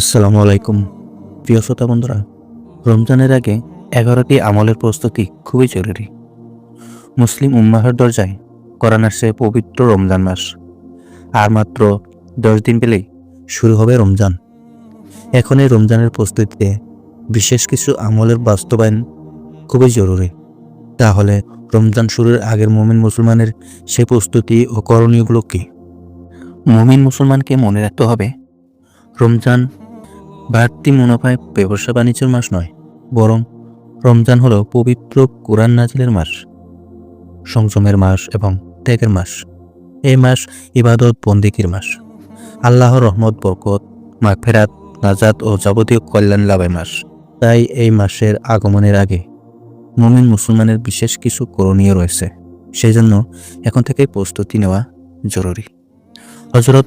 আসসালামু আলাইকুম। প্রিয় শ্রোতা বন্ধুরা, রমজানের আগে এগারোটি আমলের প্রস্তুতি খুবই জরুরি। মুসলিম উম্মাহের দরজায় করান আসছে পবিত্র রমজান মাস। আর মাত্র দশ দিন পেলেই শুরু হবে রমজান। এখন এই রমজানের প্রস্তুতিতে বিশেষ কিছু আমলের বাস্তবায়ন খুবই জরুরি। তাহলে রমজান শুরুর আগের মুমিন মুসলমানের সে প্রস্তুতি ও করণীয়গুলো কি? মুমিন মুসলমানকে মনে রাখতে হবে, রমজান বাড়তি মুনাফায় ব্যবসা বাণিজ্যের মাস নয়, বরং রমজান হলো পবিত্র কোরআন নাজিলের মাস, সংযমের মাস এবং ত্যাগের মাস। এই মাস ইবাদত বন্দিকির মাস, আল্লাহর রহমত, বরকত, মাগফেরাত, নাজাত ও যাবতীয় কল্যাণ লাভের মাস। তাই এই মাসের আগমনের আগে মুমিন মুসলমানের বিশেষ কিছু করণীয় রয়েছে সেই জন্য এখন থেকেই প্রস্তুতি নেওয়া জরুরি। হজরত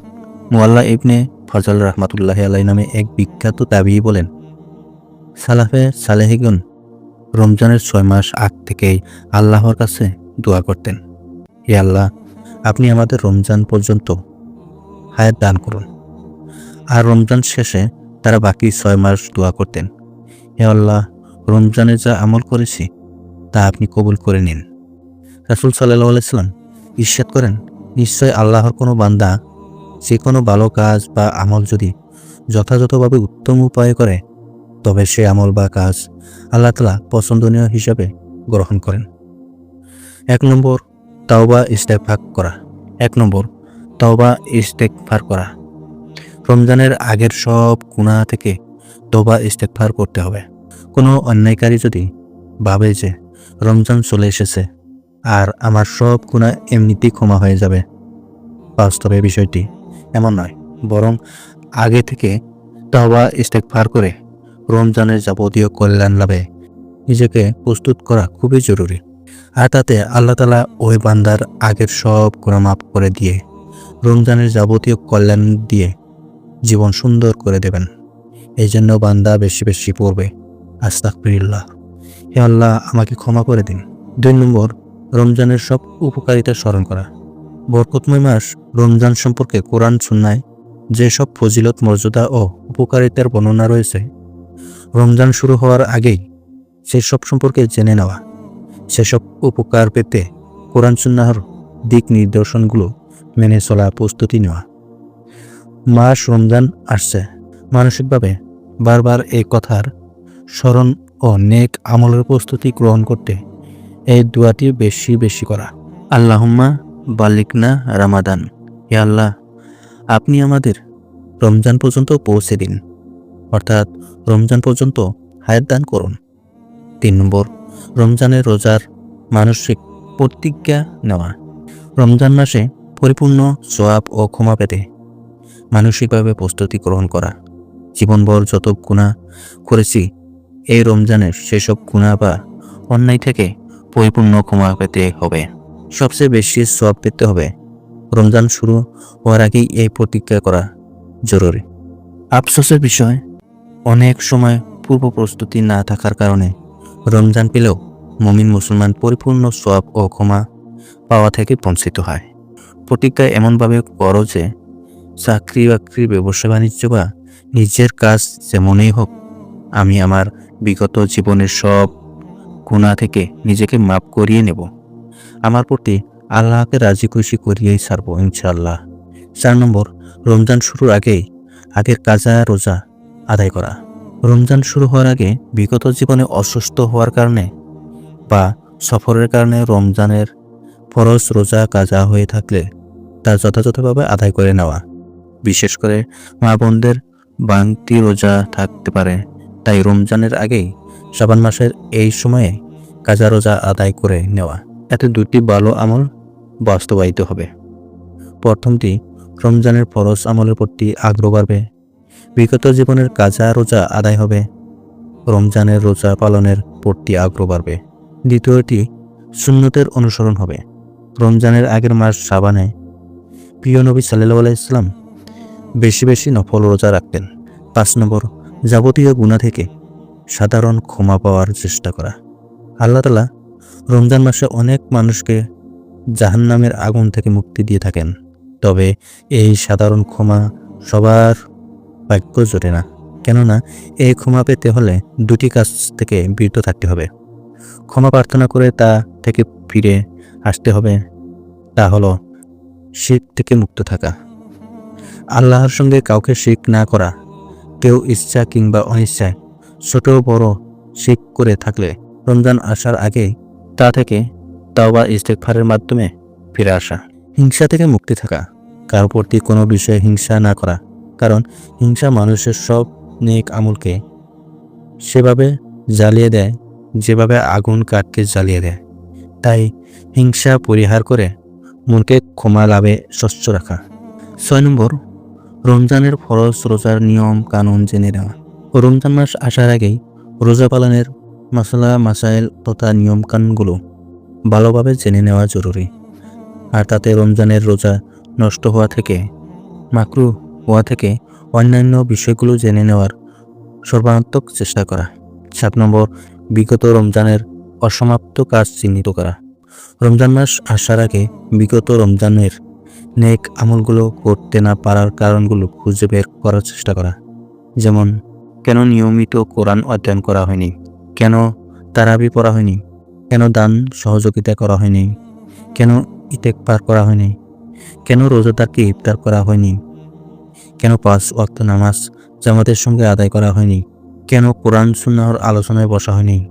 মোয়াল্লা ইবনে ফজল রহমাতুল্লাহ আলাই নামে এক বিখ্যাত দাবি বলেন, সালাফে সালেহিগুন রমজানের ছয় মাস আগ থেকেই আল্লাহর কাছে দোয়া করতেন। হে আল্লাহ, আপনি আমাদের রমজান পর্যন্ত হায়াত দান করুন। আর রমজান শেষে তারা বাকি ছয় মাস দোয়া করতেন। হে আল্লাহ, রমজানে যা আমল করেছি, তা আপনি কবুল করে নিন। রাসুল সাল্লাহ আলাইসাল্লাম ঈর্ষাদ করেন, নিশ্চয় আল্লাহর কোনো বান্দা যে কোনো ভালো কাজ বা আমল যদি যথাযথভাবে উত্তম উপায়ে করে, তবে সে আমল বা কাজ আল্লাহ তালা পছন্দনীয় হিসাবে গ্রহণ করেন। এক নম্বর, তাওবা ইস্তেকফাক করা। এক নম্বর, তাওবা ইস্তেকফার করা। রমজানের আগের সব গুণা থেকে তোবা ইস্তেকফার করতে হবে। কোনো অন্যায়কারী যদি ভাবে যে রমজান চলে এসেছে আর আমার সব গুণা এমনিতেই ক্ষমা হয়ে যাবে, বাস্তবে বিষয়টি এমন নয়, বরং আগে থেকে তবা ইস্তেকফার করে রমজানের যাবতীয় কল্যাণ লাভে নিজেকে প্রস্তুত করা খুবই জরুরি। আর তাতে আল্লাহ তালা ওই বান্দার আগের সব গুণা মাফ করে দিয়ে রমজানের যাবতীয় কল্যাণ দিয়ে জীবন সুন্দর করে দেবেন। এই জন্য বান্দা বেশি বেশি পড়বে। আস্তাকফিরিল্লাহ হে আল্লাহ, আমাকে ক্ষমা করে দিন। দুই নম্বর, রমজানের সব উপকারিতা স্মরণ করা। বরকতময় মাস রমজান সম্পর্কে কোরআন সুন্নায় যেসব ফজিলত, মর্যাদা ও উপকারিতার বর্ণনা রয়েছে, রমজান শুরু হওয়ার আগেই সেসব সম্পর্কে জেনে নেওয়া। সেসব উপকার পেতে কোরআন সুন্নাহর দিক নির্দেশনগুলো মেনে চলা প্রস্তুতি নেওয়া। মাস রমজান আসছে। মানসিকভাবে বারবার এই কথার স্মরণ ও নেক আমলের প্রস্তুতি গ্রহণ করতে এই দোয়াটি বেশি বেশি করা। আল্লাহুম্মা বালিকনা রামাদান। হে আল্লাহ, আপনি আমাদের রমজান পর্যন্ত পৌঁছে দিন। অর্থাৎ রমজান পর্যন্ত হায়াত দান করুন। তিন নম্বর রমজানের রোজার মানসিক প্রতিজ্ঞা নেওয়া। রমজান মাসে পরিপূর্ণ সোয়াব ও ক্ষমা পেতে মানসিকভাবে প্রস্তুতি গ্রহণ করা। জীবনভর যত গুণা করেছি, এই রমজানের সেসব গুণা বা অন্যায় থেকে পরিপূর্ণ ক্ষমা পেতে হবে। সবচেয়ে বেশি সব পেতে হবে। রমজান শুরু হওয়ার আগেই এই প্রতিজ্ঞা করা জরুরি। আফসোসের বিষয়, অনেক সময় পূর্ব প্রস্তুতি না থাকার কারণে রমজান পেলেও মমিন মুসলমান পরিপূর্ণ সব ও ক্ষমা পাওয়া থেকে বঞ্চিত হয়। প্রতিজ্ঞা এমনভাবে করো যে, চাকরি বাকরি ব্যবসা বাণিজ্য বা নিজের কাজ যেমনই হোক, আমি আমার বিগত জীবনের সব গুণা থেকে নিজেকে মাপ করিয়ে নেব। আমার প্রতি আল্লাহকে রাজি খুশি করিয়েই ছাড়ব ইনশাল্লাহ চার নম্বর, রমজান শুরুর আগেই আগের কাজা রোজা আদায় করা। রমজান শুরু হওয়ার আগে বিগত জীবনে অসুস্থ হওয়ার কারণে বা সফরের কারণে রমজানের ফরজ রোজা কাজা হয়ে থাকলে তা যথাযথভাবে আদায় করে নেওয়া। বিশেষ করে মা বোনদের বাংতি রোজা থাকতে পারে। তাই রমজানের আগেই শাবান মাসের এই সময়ে কাজা রোজা আদায় করে নেওয়া। এতে দুটি ভালো আমল বাস্তবায়িত হবে। প্রথমটি, রমজানের ফরজ আমলের প্রতি আগ্রহ বাড়বে। বিগত জীবনের কাজা রোজা আদায় হবে। রমজানের রোজা পালনের প্রতি আগ্রহ বাড়বে। দ্বিতীয়টি, সুন্নতের অনুসরণ হবে। রমজানের আগের মাস সাবানে প্রিয় নবী সাল্লাহ আলাইসলাম বেশি বেশি নফল রোজা রাখতেন। পাঁচ নম্বর, যাবতীয় গুণা থেকে সাধারণ ক্ষমা পাওয়ার চেষ্টা করা। আল্লাহ তালা রমজান মাসে অনেক মানুষকে জাহান্নামের আগুন থেকে মুক্তি দিয়ে থাকেন। তবে এই সাধারণ ক্ষমা সবার ভাগ্য জোটে না। কেননা, এই ক্ষমা পেতে হলে দুটি কাজ থেকে বিরত থাকতে হবে। ক্ষমা প্রার্থনা করে তা থেকে ফিরে আসতে হবে। তা হলো শিখ থেকে মুক্ত থাকা। আল্লাহর সঙ্গে কাউকে শিখ না করা। কেউ ইচ্ছা কিংবা অনিচ্ছায় ছোট বড় শিখ করে থাকলে রমজান আসার আগে তা থেকে তাওবা ইস্তেকফারের মাধ্যমে ফিরে আসা। হিংসা থেকে মুক্তি থাকা। কারও প্রতি কোনো বিষয়ে হিংসা না করা। কারণ হিংসা মানুষের সব নেক আমলকে সেভাবে জ্বালিয়ে দেয়, যেভাবে আগুন কাঠকে জ্বালিয়ে দেয়। তাই হিংসা পরিহার করে মনকে ক্ষমা লাভে স্বচ্ছ রাখা। ছয় নম্বর, রমজানের ফরজ রোজার নিয়ম কানুন জেনে নেওয়া। রমজান মাস আসার আগেই রোজা পালনের মশলা, মাসাইল তথা নিয়ম কানুনগুলো ভালোভাবে জেনে নেওয়া জরুরি। আর তাতে রমজানের রোজা নষ্ট হওয়া থেকে, মাকরু হওয়া থেকে অন্যান্য বিষয়গুলো জেনে নেওয়ার সর্বাত্মক চেষ্টা করা। সাত নম্বর, বিগত রমজানের অসমাপ্ত কাজ চিহ্নিত করা। রমজান মাস আসার আগে বিগত রমজানের নেক আমলগুলো করতে না পারার কারণগুলো খুঁজে বের করার চেষ্টা করা। যেমন, কেন নিয়মিত কোরআন অধ্যয়ন করা হয়নি? কেন তারাবি পড়া হয়নি? কেন দান সহযোগিতা করা হয়নি? কেন ইতেক পার করা হয়নি? কেন রোজাদারকে ইফতার করা হয়নি? কেন পাঁচ ওয়াক্ত নামাজ জামাতের সঙ্গে আদায় করা হয়নি? কেন কোরআন সুন্নাহর আলোচনায় বসা হয়নি?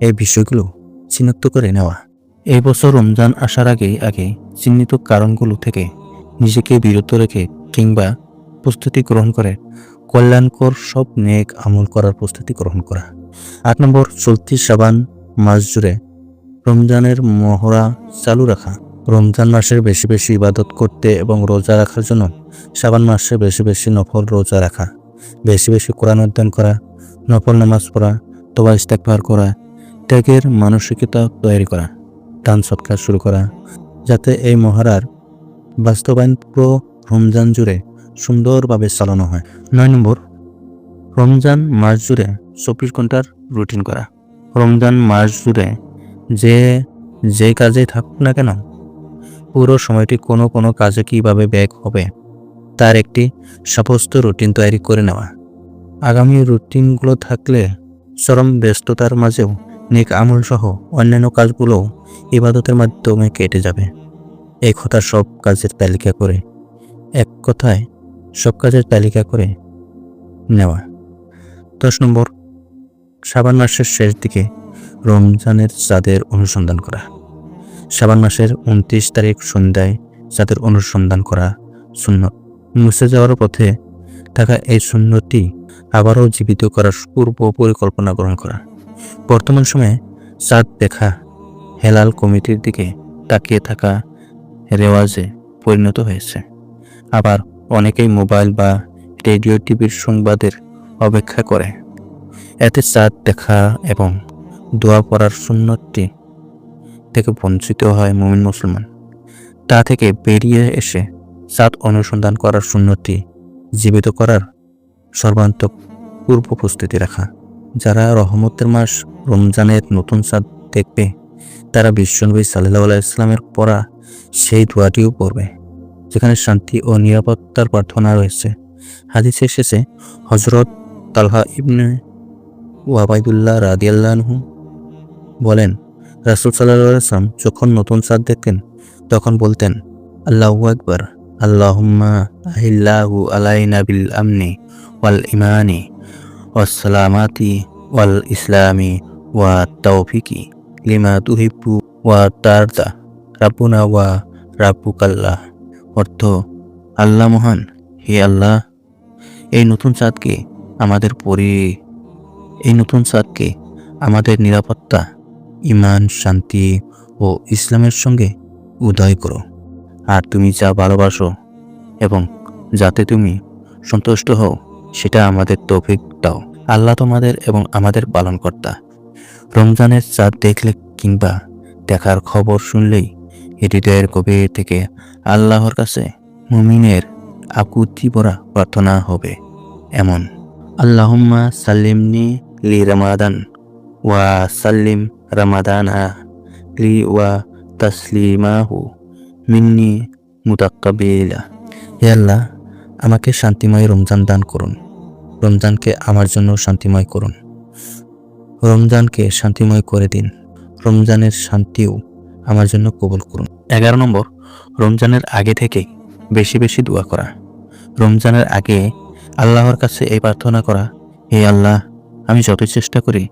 এই বিষয়গুলো চিহ্নিত করে নেওয়া। এই বছর রমজান আসার আগে আগে চিহ্নিত কারণগুলো থেকে নিজেকে বিরত রেখে কিংবা প্রস্তুতি গ্রহণ করে কল্যাণকর সব নেক আমল করার প্রস্তুতি গ্রহণ করা। আট নম্বর চলতি সাবান মাস জুড়ে রমজানের মহড়া চালু রাখা। রমজান মাসের বেশি বেশি ইবাদত করতে এবং রোজা রাখার জন্য সাবান মাসে বেশি বেশি নফল রোজা রাখা। বেশি বেশি কোরআন অধ্যয়ন করা, নফল নামাজ পড়া, তোবা ইস্তেকবার করা, ত্যাগের মানসিকতা তৈরি করা, দান সৎকার শুরু করা, যাতে এই মহারার বাস্তবায়ন পুরো রমজান জুড়ে সুন্দরভাবে চালানো হয়। নয় নম্বর, রমজান মাস জুড়ে চব্বিশ ঘণ্টার রুটিন করা। রমজান মাস জুড়ে যে যে কাজে থাকুক না কেন, পুরো সময়টি কোনো কোনো কাজে কীভাবে ব্যয় হবে, তার একটি সাব্যস্ত রুটিন তৈরি করে নেওয়া। আগামী রুটিনগুলো থাকলে চরম ব্যস্ততার মাঝেও নেক আমল সহ অন্যান্য কাজগুলোও ইবাদতের মাধ্যমে কেটে যাবে। এক কথা সব কাজের তালিকা করে, এক কথায় সব কাজের তালিকা করে নেওয়া। দশ নম্বর সাবান মাসের শেষ দিকে রমজানের চাঁদের অনুসন্ধান করা। সাবান মাসের উনত্রিশ তারিখ সন্ধ্যায় চাঁদের অনুসন্ধান করা শূন্য মুছে যাওয়ার পথে থাকা এই শূন্যটি আবারও জীবিত করার পূর্ব পরিকল্পনা গ্রহণ করা। বর্তমান সময়ে চাঁদ দেখা হেলাল কমিটির দিকে তাকিয়ে থাকা রেওয়াজে পরিণত হয়েছে। আবার অনেকেই মোবাইল বা রেডিও, টিভির সংবাদের অপেক্ষা করে। এতে চাঁদ দেখা এবং দোয়া পড়ার সুন্নতটি থেকে বঞ্চিত হয় মুমিন মুসলমান। তা থেকে বেরিয়ে এসে চাঁদ অনুসন্ধান করার সুন্নতটি জীবিত করার সর্বান্তক পূর্ব প্রস্তুতি রাখা। যারা রহমতের মাস রমজানের নতুন চাঁদ দেখবে, তারা বিশ্বনবী সাল্লাহ ইসলামের পড়া সেই দোয়াটিও পড়বে, যেখানে শান্তি ও নিরাপত্তার প্রার্থনা রয়েছে। হাদিসে এসেছে হজরত তালহা ইবনে ওয়াবাইদুল্লাহ রাদিয়াল্লাহু বলেন, রাসুল সাল্লাম যখন নতুন চাঁদ দেখতেন, তখন বলতেন, আল্লাহু আকবর, আল্লাহুম্মা আহিল্লাহু আমনি ওয়াল ইমানি ওয়াসসালামাতি ওয়াল ইসলামি ওয়া তৌফিকি লিমা তুহিব্বু ওয়া তারদা রাব্বুনা ওয়া রাব্বুকাল্লাহ। অর্থ, আল্লাহ মহান, হে আল্লাহ, এই নতুন চাঁদকে আমাদের পরি এই নতুন চাঁদকে আমাদের নিরাপত্তা ইমান শান্তি ও ইসলামের সঙ্গে উদয় করো। আর তুমি যা ভালোবাসো এবং যাতে তুমি সন্তুষ্ট হও, সেটা আমাদের তৌফিক দাও। আল্লাহ তোমাদের এবং আমাদের পালনকর্তা। রমজানের চাঁদ দেখলে কিংবা দেখার খবর শুনলেই হৃদয়ের গভীর থেকে আল্লাহর কাছে মুমিনের আকুতি ভরা প্রার্থনা হবে। এমন, আল্লাহম্মা সাল্লিমনি সাল্লিম রামাদানা লি ওয়া তাসলিমাহু মিন্নি মুতাক্কাবিলা। হে আল্লাহ, আমাকে শান্তিময় রমজান দান করুন। রমজানকে আমার জন্য শান্তিময় করুন। রমজানকে শান্তিময় করে দিন। রমজানের শান্তিও আমার জন্য কবুল করুন। এগারো নম্বর, রমজানের আগে থেকেই বেশি বেশি দোয়া করা। রমজানের আগে আল্লাহর কাছে এই প্রার্থনা করা, হে আল্লাহ আমি যতই চেষ্টা করি,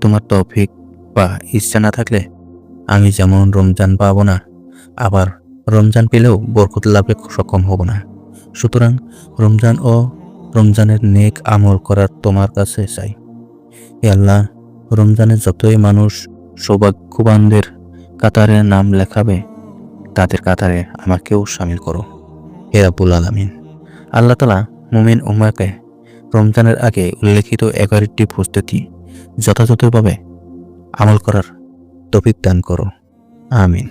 তোমার তৌফিক বা ইচ্ছা না থাকলে আমি যেমন রমজান পাবো না, আবার রমজান পেলেও বরকত লাভে সক্ষম হব না। সুতরাং রমজান ও রমজানের নেক আমল করার তোমার কাছে চাই। এ আল্লাহ, রমজানে যতই মানুষ সৌভাগ্যবানদের কাতারে নাম লেখাবে, তাদের কাতারে আমাকেও সামিল করো। হে রাবুল আলমিন। আল্লাহ তালা মুমিন উম্মাকে রমজানের আগে উল্লেখিত এগারোটি প্রস্তুতি যথাযথভাবে আমল করার তফিক দান করো। আমিন।